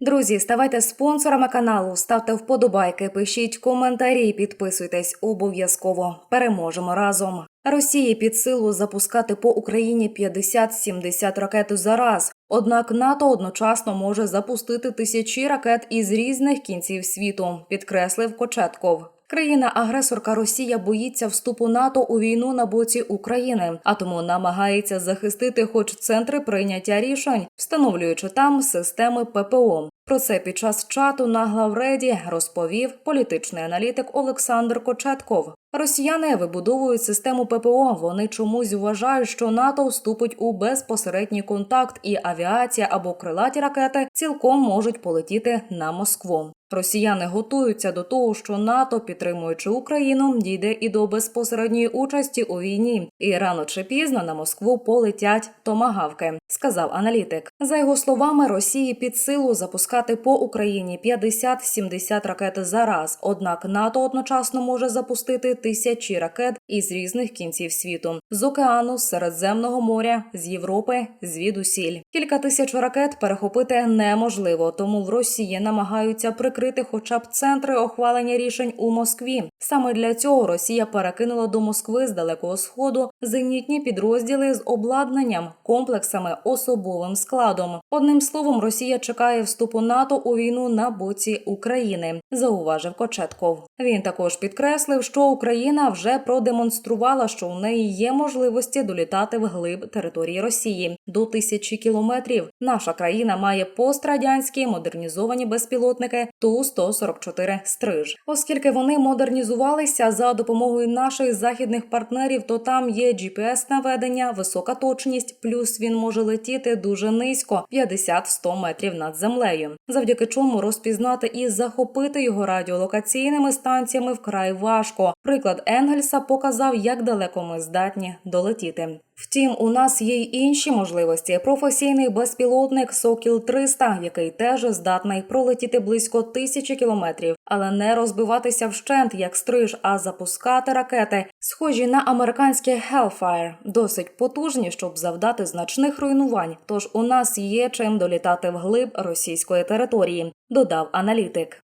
Друзі, ставайте спонсорами каналу, ставте вподобайки, пишіть коментарі, підписуйтесь обов'язково. Переможемо разом. Росії під силу запускати по Україні 50-70 ракет за раз. Однак НАТО одночасно може запустити тисячі ракет із різних кінців світу, підкреслив Кочетков. Країна-агресорка Росія боїться вступу НАТО у війну на боці України, а тому намагається захистити, хоч центри прийняття рішень, встановлюючи там системи ППО. Про це під час чату на главреді розповів політичний аналітик Олександр Кочетков. Росіяни вибудовують систему ППО. Вони чомусь вважають, що НАТО вступить у безпосередній контакт, і авіація або крилаті ракети цілком можуть полетіти на Москву. Росіяни готуються до того, що НАТО, підтримуючи Україну, дійде і до безпосередньої участі у війні, і рано чи пізно на Москву полетять томагавки, сказав аналітик. За його словами, Росії під силу запускати по Україні 50-70 ракет за раз. Однак НАТО одночасно може запустити тисячі ракет із різних кінців світу з океану, з Середземного моря, з Європи, звідусіль. Кілька тисяч ракет перехопити неможливо, тому в Росії намагаються прикрити хоча б центри ухвалення рішень у Москві. Саме для цього Росія перекинула до Москви з далекого сходу зенітні підрозділи з обладнанням, комплексами, особовим складом. Одним словом, Росія чекає вступу НАТО у війну на боці України, зауважив Кочетков. Він також підкреслив, що Україна вже продемонструвала, що у неї є можливості долітати вглиб території Росії до тисячі кілометрів. Наша країна має пострадянські модернізовані безпілотники Ту-144 «Стриж». Оскільки вони модернізувалися за допомогою наших західних партнерів, то там є gps наведення, висока точність, плюс він може летіти дуже низько 50-100 метрів над землею, завдяки чому розпізнати і захопити його радіолокаційними станціями вкрай важко. Приклад Енгельса показав, як далеко ми здатні долетіти. Втім, у нас є й інші можливості. Професійний безпілотник Сокіл 300 який теж здатний пролетіти близько тисячі кілометрів, але не розбиватися вщент як стриж, а запускати ракети, схожі на американське Hellfire, досить потужні, щоб завдати значних руйнувань. Тож у нас є чим долітати вглиб російської території, додав аналітик.